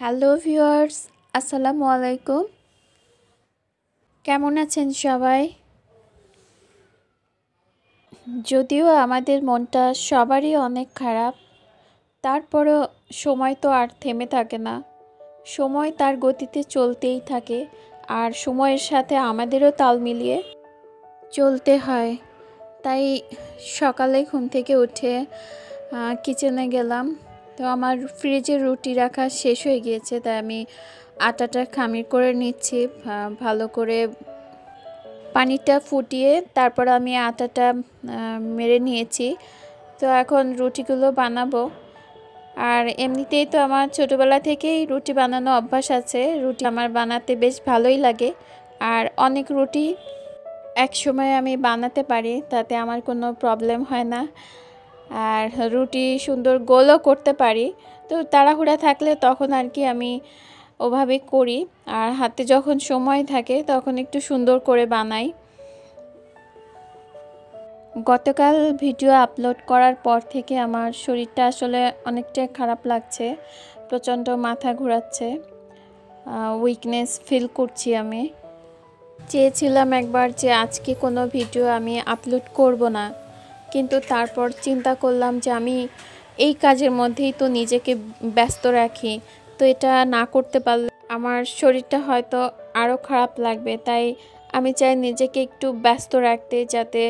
Hello viewers আসসালামু আলাইকুম কেমন আছেন সবাই? যদিও আমাদের মনটা সবারই অনেক খারাপ, তারপরও সময় তো আর থেমে থাকে না। সময় তার গতিতে চলতেই থাকে, আর সময়ের সাথে আমাদেরও তাল মিলিয়ে চলতে হয়। তাই সকালে ঘুম থেকে উঠে কিচেনে গেলাম। তো আমার ফ্রিজে রুটি রাখা শেষ হয়ে গিয়েছে, তাই আমি আটাটা খামির করে নিচ্ছি। ভালো করে পানিটা ফুটিয়ে তারপর আমি আটাটা মেরে নিয়েছি। তো এখন রুটিগুলো বানাবো। আর এমনিতেই তো আমার ছোটোবেলা থেকেই রুটি বানানো অভ্যাস আছে। রুটি আমার বানাতে বেশ ভালোই লাগে। আর অনেক রুটি এক সময় আমি বানাতে পারি, তাতে আমার কোনো প্রবলেম হয় না। আর রুটি সুন্দর গোলও করতে পারি। তো তাড়াহুড়া থাকলে তখন আর কি আমি ওভাবে করি। আর হাতে যখন সময় থাকে তখন একটু সুন্দর করে বানাই। গতকাল ভিডিও আপলোড করার পর থেকে আমার শরীরটা আসলে অনেকটাই খারাপ লাগছে। প্রচণ্ড মাথা ঘোরাচ্ছে। উইকনেস ফিল করছি আমি। চেয়েছিলাম একবার যে আজকে কোনো ভিডিও আমি আপলোড করব না। কিন্তু তারপর চিন্তা করলাম যে আমি এই কাজের মধ্যেই তো নিজেকে ব্যস্ত রাখি, তো এটা না করতে পারলে আমার শরীরটা হয়তো আরও খারাপ লাগবে। তাই আমি চাই নিজেকে একটু ব্যস্ত রাখতে যাতে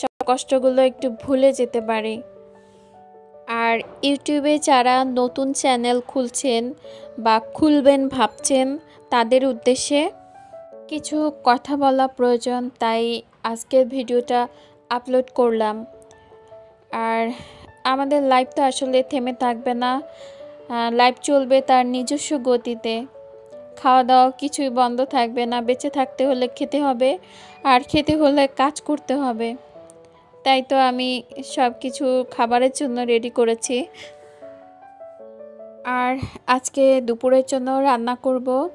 সব কষ্টগুলো একটু ভুলে যেতে পারি। আর ইউটিউবে যারা নতুন চ্যানেল খুলছেন বা খুলবেন ভাবছেন তাদের উদ্দেশ্যে কিছু কথা বলা প্রয়োজন, তাই আজকের ভিডিওটা আপলোড করলাম। আর আমাদের লাইভ তো আসলে থেমে থাকবে না। লাইভ চলবে তার নিজস্ব গতিতে। খাওয়া দাওয়া কিছুই বন্ধ থাকবে না। বেঁচে থাকতে হলে খেতে হবে। আর খেতে হলে কাজ করতে হবে। তাই তো আমি সব কিছু খাবারের জন্য রেডি করেছি। আর আজকে দুপুরের জন্য রান্না করব।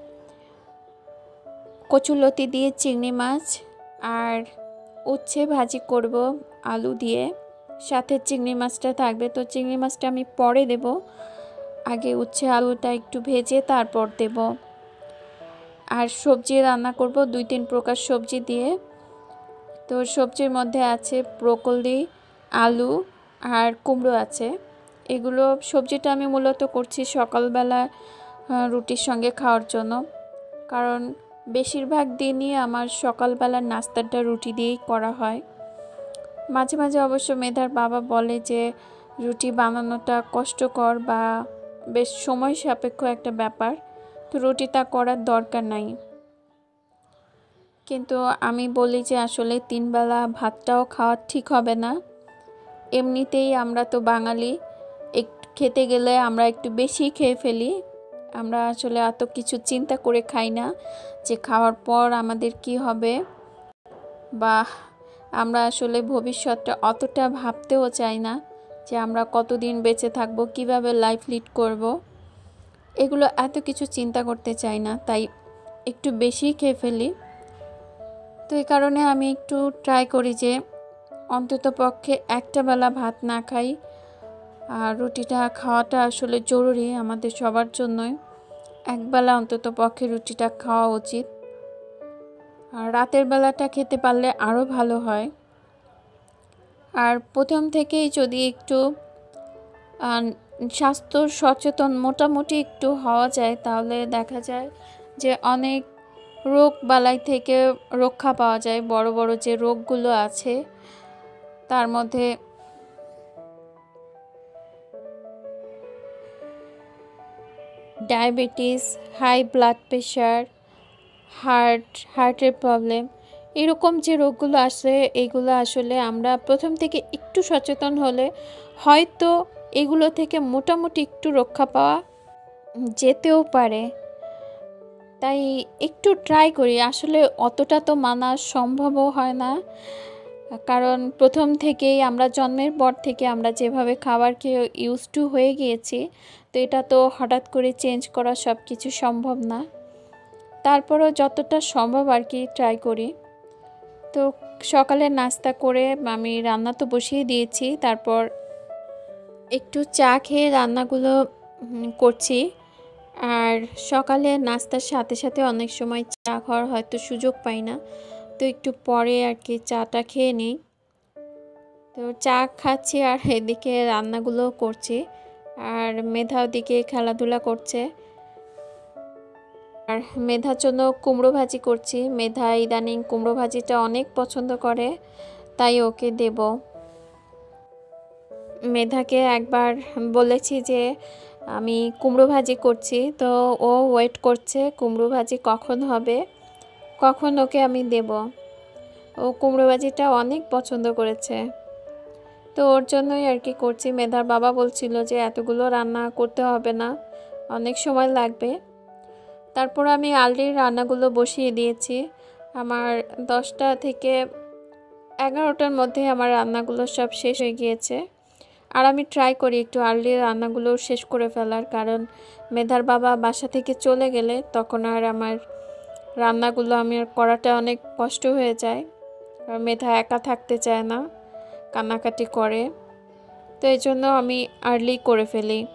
কচুলতি দিয়ে চিংড়ি মাছ। আর উচ্ছে ভাজি করব আলু দিয়ে। সাথে চিংড়ি মাছটা থাকবে। তো চিংড়ি মাছটা আমি পরে দেব। আগে উচ্ছে আলুটা একটু ভেজে তারপর দেব। আর সবজি রান্না করব দুই তিন প্রকার সবজি দিয়ে। তো সবজির মধ্যে আছে ব্রোকলি, আলু আর কুমড়ো আছে। এগুলো সবজিটা আমি মূলত করছি সকালবেলা রুটির সঙ্গে খাওয়ার জন্য। কারণ বেশিরভাগ দিনই আমার সকালবেলার নাস্তাটা রুটি দিয়েই করা হয়। মাঝে মাঝে অবশ্য মেধার বাবা বলে যে, রুটি বানানোটা কষ্টকর বা বেশ সময় সাপেক্ষ একটা ব্যাপার। তো রুটি তা করার দরকার নাই। কিন্তু আমি বলি যে, আসলে তিনবেলা ভাতটাও খাওয়া ঠিক হবে না। এমনিতেই আমরা তো বাঙালি। খেতে গেলে আমরা একটু বেশি খেয়ে ফেলি। আমরা আসলে এত কিছু চিন্তা করে খাই না যে খাওয়ার পর আমাদের কি হবে। বা আমরা আসলে ভবিষ্যৎটা অতটা ভাবতেও চাই না যে আমরা কতদিন বেঁচে থাকব, কীভাবে লাইফ লিড করব। এগুলো এত কিছু চিন্তা করতে চাই না, তাই একটু বেশি খেয়ে ফেলি। তো এই কারণে আমি একটু ট্রাই করি যে অন্তত পক্ষে একটা বেলা ভাত না খাই আর রুটিটা খাওয়াটা আসলে জরুরি আমাদের সবার জন্যই। একবেলা অন্তত পক্ষে রুটিটা খাওয়া উচিত। আর রাতের বেলাটা খেতে পারলে আরও ভালো হয়। আর প্রথম থেকেই যদি একটু স্বাস্থ্য সচেতন মোটামুটি একটু হওয়া যায়, তাহলে দেখা যায় যে অনেক রোগ বালাই থেকে রক্ষা পাওয়া যায়। বড় বড় যে রোগগুলো আছে, তার মধ্যে diabetes high blood pressure heart হার্টের প্রবলেম এরকম যে রোগগুলো আসে, এগুলো আসলে আমরা প্রথম থেকে একটু সচেতন হলে হয়তো এগুলো থেকে মোটামুটি একটু রক্ষা পাওয়া যেতেও পারে। তাই একটু ট্রাই করি। আসলে অতটা তো মানা সম্ভবও হয় না। কারণ প্রথম থেকেই আমরা জন্মের পর থেকে আমরা যেভাবে খাবার খেয়ে ইউজ টু হয়ে গিয়েছি, তো এটা তো হঠাৎ করে চেঞ্জ করা সব কিছু সম্ভব না। তারপরও যতটা সম্ভব আর কি ট্রাই করি। তো সকালে নাস্তা করে আমি রান্না তো বসিয়ে দিয়েছি, তারপর একটু চা খেয়ে রান্নাগুলো করছি। আর সকালে নাস্তার সাথে সাথে অনেক সময় চা খাওয়ার হয়তো সুযোগ পাই না। তো একটু পরে আর কি চাটা খেয়ে নিই। তো চা খাচ্ছি আর এদিকে রান্নাগুলো করছি। আর মেধা ওদিকে খেলাধুলা করছে। আর মেধার জন্য কুমড়ো ভাজি করছি। মেধা ইদানিং কুমড়ো ভাজিটা অনেক পছন্দ করে, তাই ওকে দেব। মেধাকে একবার বলেছি যে, আমি কুমড়ো ভাজি করছি। তো ও ওয়েট করছে, কুমড়ো ভাজি কখন হবে? কখন ওকে আমি দেব? ও কুমড়োবাজিটা অনেক পছন্দ করেছে। তো ওর জন্যই আর কি করছি। মেধার বাবা বলছিল যে এতগুলো রান্না করতে হবে না, অনেক সময় লাগবে। তারপর আমি আলডির রান্নাগুলো বসিয়ে দিয়েছি। আমার দশটা থেকে এগারোটার মধ্যে আমার রান্নাগুলো সব শেষ হয়ে গিয়েছে। আর আমি ট্রাই করি একটু আর্লি রান্নাগুলো শেষ করে ফেলার, কারণ মেধার বাবা বাসা থেকে চলে গেলে তখন আর আমার রান্নাগুলো আমি করাটা অনেক কষ্ট হয়ে যায়। আর মেধা একা থাকতে চায় না, কান্নাকাটি করে। তো এই জন্য আমি আর্লি করে ফেলি।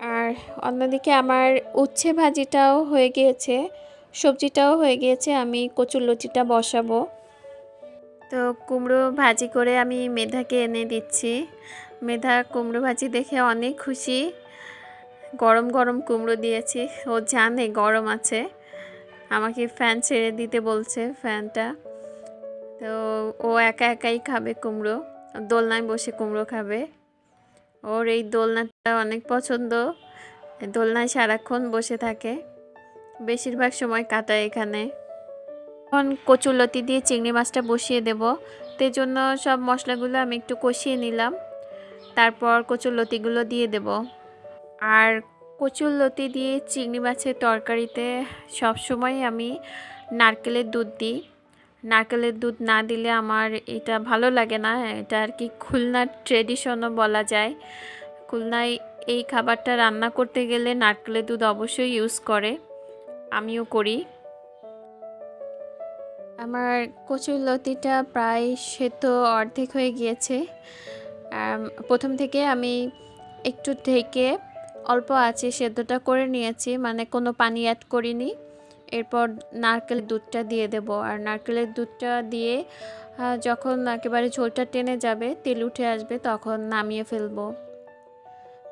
আর অন্যদিকে আমার উচ্ছে ভাজিটাও হয়ে গিয়েছে, সবজিটাও হয়ে গিয়েছে, আমি কচুর লুচিটা বসাবো। তো কুমড়ো ভাজি করে আমি মেধাকে এনে দিচ্ছি। মেধা কুমড়ো ভাজি দেখে অনেক খুশি। গরম গরম কুমড়ো দিয়েছি। ও জানে গরম আছে। আমাকে ফ্যান ছেড়ে দিতে বলছে ফ্যানটা তো ও একা একাই খাবে কুমড়ো। দোলনায় বসে কুমড়ো খাবে। ওর এই দোলনাটা অনেক পছন্দ। দোলনায় সারাক্ষণ বসে থাকে। বেশিরভাগ সময় কাটায় এখানে। এখন কচুলতি দিয়ে চিংড়ি মাছটা বসিয়ে দেব। তো জন্য সব মশলাগুলো আমি একটু কষিয়ে নিলাম। তারপর কচুরলতিগুলো দিয়ে দেব। আর কচুর লতি দিয়ে চিংড়ি মাছের তরকারিতে সবসময় আমি নারকেলের দুধ দিই। নারকেলের দুধ না দিলে আমার এটা ভালো লাগে না। এটা আর কি খুলনার ট্রেডিশনও বলা যায়। খুলনায় এই খাবারটা রান্না করতে গেলে নারকেলের দুধ অবশ্যই ইউজ করে। আমিও করি। আমার কচুর লতিটা প্রায় সেদ্ধ অর্ধেক হয়ে গিয়েছে। প্রথম থেকে আমি একটু ঢেকে অল্প আছে, সেদ্ধটা করে নিয়েছি মানে কোনো পানি অ্যাড করিনি। এরপর নারকেলের দুধটা দিয়ে দেব। আর নারকেলের দুধটা দিয়ে যখন একেবারে ঝোলটা টেনে যাবে, তেল উঠে আসবে, তখন নামিয়ে ফেলব।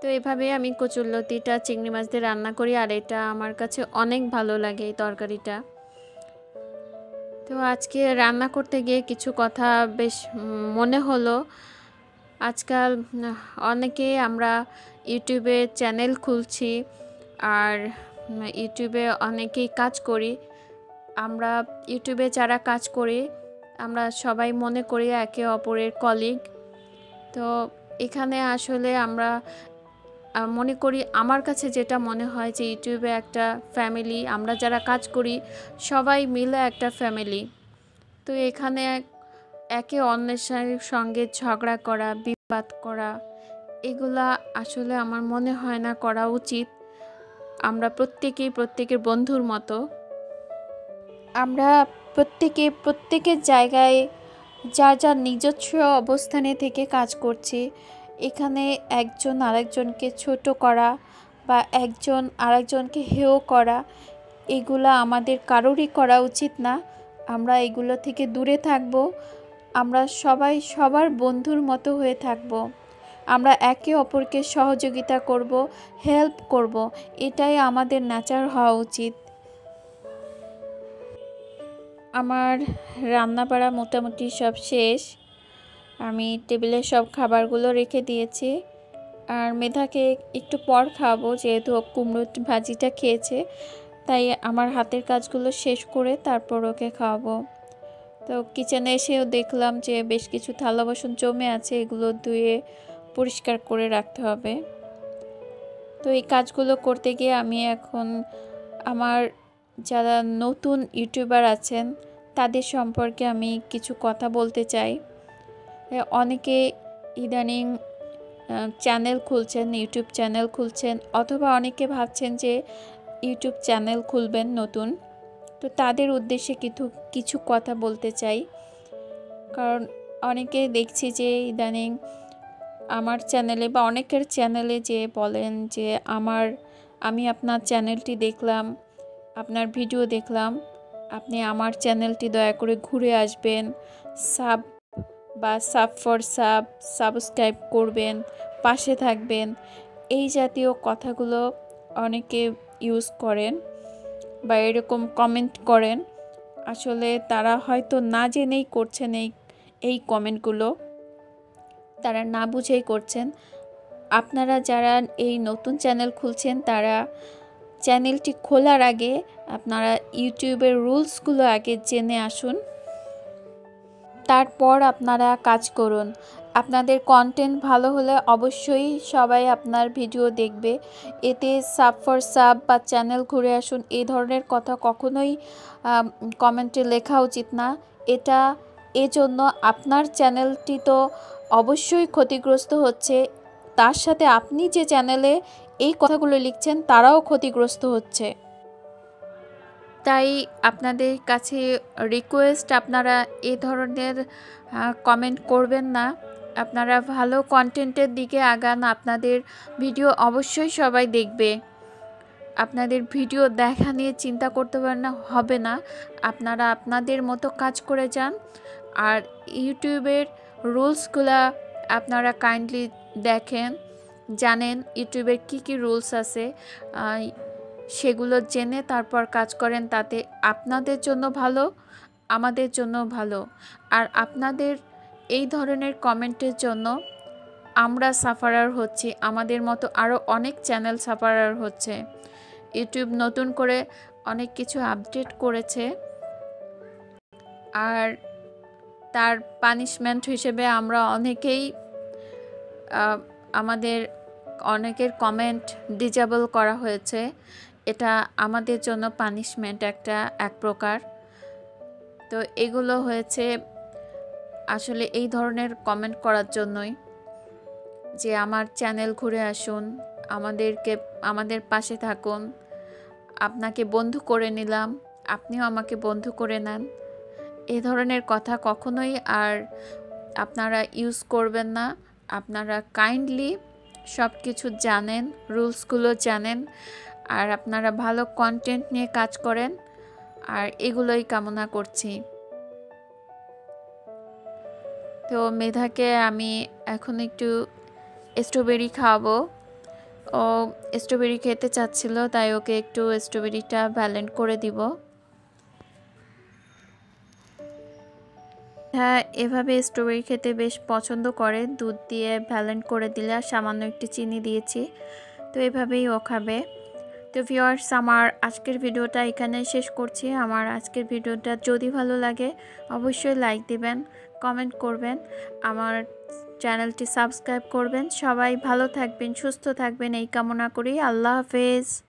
তো এভাবে আমি কচুরলতিটা চিংড়ি মাছ দিয়ে রান্না করি, আর এটা আমার কাছে অনেক ভালো লাগে এই তরকারিটা। তো আজকে রান্না করতে গিয়ে কিছু কথা বেশ মনে হলো। আজকাল অনেকে আমরা ইউটিউবে চ্যানেল খুলছি আর ইউটিউবে অনেকেই কাজ করি। আমরা ইউটিউবে যারা কাজ করি, আমরা সবাই মনে করি একে অপরের কলিগ তো এখানে আসলে আমরা মনে করি আমার কাছে যেটা মনে হয় যে ইউটিউবে একটা ফ্যামিলি আমরা যারা কাজ করি সবাই মিলে একটা ফ্যামিলি তো এখানে একে অন্যের সঙ্গে ঝগড়া করা, বিবাদ করা, এগুলা আসলে আমার মনে হয় না করা উচিত। আমরা প্রত্যেকেই প্রত্যেকের বন্ধুর মতো। আমরা প্রত্যেকে, প্রত্যেকের জায়গায় যার যার নিজস্ব অবস্থানে থেকে কাজ করছি, এখানে একজন আরেকজনকে ছোট করা বা একজন আরেকজনকে হেয় করা, এগুলা আমাদের কারোরই করা উচিত না। আমরা এগুলো থেকে দূরে থাকব। আমরা সবাই সবার বন্ধুর মতো হয়ে থাকব। আমরা একে অপরকে সহযোগিতা করব, হেল্প করব, এটাই আমাদের নাচার হওয়া উচিত। আমার রান্না বাড়া মোটামুটি সব শেষ। আমি টেবিলে সব খাবারগুলো রেখে দিয়েছি। আর মেধাকে একটু পর খাব যেহেতু কুমড়ো ভাজিটা খেয়েছে। তাই আমার হাতের কাজগুলো শেষ করে তারপর ওকে খাওয়াবো। তো কিচেনে এসেও দেখলাম যে বেশ কিছু থালা বাসন জমে আছে, এগুলো ধুয়ে পরিষ্কার করে রাখতে হবে। তো এই কাজগুলো করতে গিয়ে আমি এখন আমার যারা নতুন ইউটিউবার আছেন, তাদের সম্পর্কে আমি কিছু কথা বলতে চাই। অনেকে ইদানিং চ্যানেল খুলছেন, ইউটিউব চ্যানেল খুলছেন, অথবা অনেকে ভাবছেন যে ইউটিউব চ্যানেল খুলবেন নতুন। তো তাদের উদ্দেশ্যে কিছু কিছু কথা বলতে চাই। কারণ অনেকে দেখছি যে ইদানিং আমার চ্যানেলে বা অনেকের চ্যানেলে যে বলেন যে আমার, আমি আপনার চ্যানেলটি দেখলাম, আপনার ভিডিও দেখলাম, আপনি আমার চ্যানেলটি দয়া করে ঘুরে আসবেন, সাব বা সাব ফর সাব, সাবস্ক্রাইব করবেন, পাশে থাকবেন। এই জাতীয় কথাগুলো অনেকে ইউজ করেন। বা এরকম কমেন্ট করেন, আসলে তারা হয়তো না জেনেই করছেন এই এই কমেন্টগুলো তারা না বুঝেই করছেন। আপনারা যারা এই নতুন চ্যানেল খুলছেন, তারা চ্যানেলটি খোলার আগে আপনারা ইউটিউবের রুলসগুলো আগে জেনে আসুন। তারপর আপনারা কাজ করুন। আপনাদের কন্টেন্ট ভালো হলে অবশ্যই সবাই আপনার ভিডিও দেখবে। এতে সাব ফর সাব বা চ্যানেল ঘুরে আসুন। এই ধরনের কথা কখনোই কমেন্টে লেখা উচিত না। এটা এজন্য আপনার চ্যানেলটি তো অবশ্যই ক্ষতিগ্রস্ত হচ্ছে। তার সাথে আপনি যে চ্যানেলে এই কথাগুলো লিখছেন, তারাও ক্ষতিগ্রস্ত হচ্ছে। তাই আপনাদের কাছে রিকোয়েস্ট আপনারা এই ধরনের কমেন্ট করবেন না। আপনারা ভালো কন্টেন্টের দিকে আগান, আপনাদের ভিডিও অবশ্যই সবাই দেখবে। আপনাদের ভিডিও দেখা নিয়ে চিন্তা করতে পারেন না, হবে না। আপনারা আপনাদের মতো কাজ করে যান। আর ইউটিউবের রুলসগুলো আপনারা কাইন্ডলি দেখেন, জানেন ইউটিউবের কি কি রুলস আছে। সেগুলো জেনে তারপর কাজ করেন, তাতে আপনাদের জন্য ভালো, আমাদের জন্য ভালো। আর আপনাদের এই ধরনের কমেন্টের জন্য আমরা সাফারার হচ্ছি। আমাদের মতো আরও অনেক চ্যানেল সাফারার হচ্ছে। ইউটিউব নতুন করে অনেক কিছু আপডেট করেছে। আর তার পানিশমেন্ট হিসেবে আমরা অনেকেই আমাদের অনেকের কমেন্ট ডিজেবল করা হয়েছে। এটা আমাদের জন্য পানিশমেন্ট একটা, এক প্রকার। তো এগুলো হয়েছে আসলে এই ধরনের কমেন্ট করার জন্যই যে আমার চ্যানেল ঘুরে আসুন, আমাদেরকে, আমাদের পাশে থাকুন, আপনাকে বন্ধু করে নিলাম, আপনিও আমাকে বন্ধু করে নেন। এ ধরনের কথা কখনোই আর আপনারা ইউজ করবেন না, আপনারা কাইন্ডলি সব কিছু জানেন, রুলসগুলো জানেন, আর আপনারা ভালো কন্টেন্ট নিয়ে কাজ করেন, আর এগুলোই কামনা করছি। তো মেধাকে আমি এখন একটু স্ট্রবেরি খাওয়াবো। ও স্ট্রবেরি খেতে চাচ্ছিল, তাই ওকে একটু স্ট্রবেরিটা ব্যালেন্ড করে দিব। হ্যাঁ এভাবে স্ট্রবেরি খেতে বেশ পছন্দ করে। দুধ দিয়ে ব্যালেন্ড করে দিলে আর সামান্য একটু চিনি দিয়েছি, তো এভাবেই ও খাবে। তো ভিওয়ার্স আমার আজকের ভিডিওটা এখানে শেষ করছি। আমার আজকের ভিডিওটা যদি ভালো লাগে, অবশ্যই লাইক দিবেন। কমেন্ট করবেন। আমার চ্যানেলটি সাবস্ক্রাইব করবেন। সবাই ভালো থাকবেন, সুস্থ থাকবেন। এই কামনা করি। আল্লাহ হাফেজ।